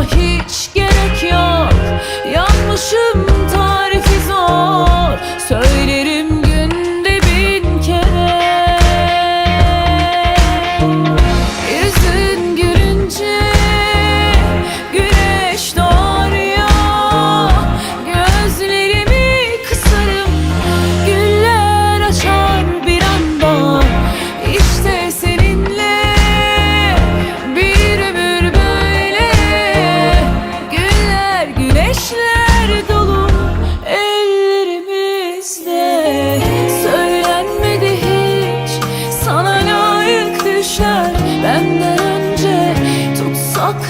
Hiç gerek yok. Yanmışım tarifi zor. Söylerim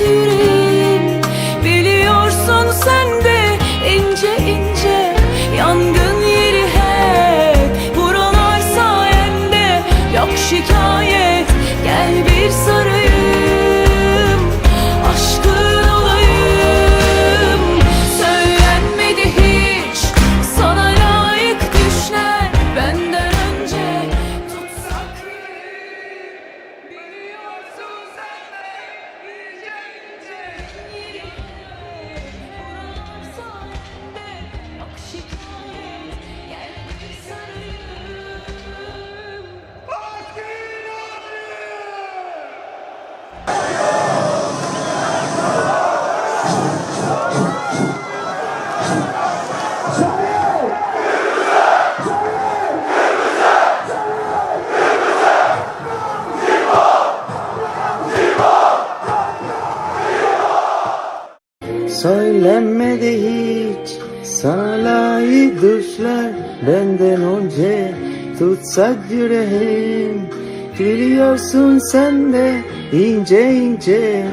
yüreğim. Biliyorsun sen de ince ince Yangın yeri hep. Buralar sayende Yok şikayet. Gel bir sayende Söylenmedi hiç. Sana layık düşler. Benden önce Tutsak yüreğim. Gülüyorsun sen de ince ince.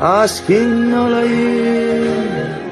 Aşkın olayım.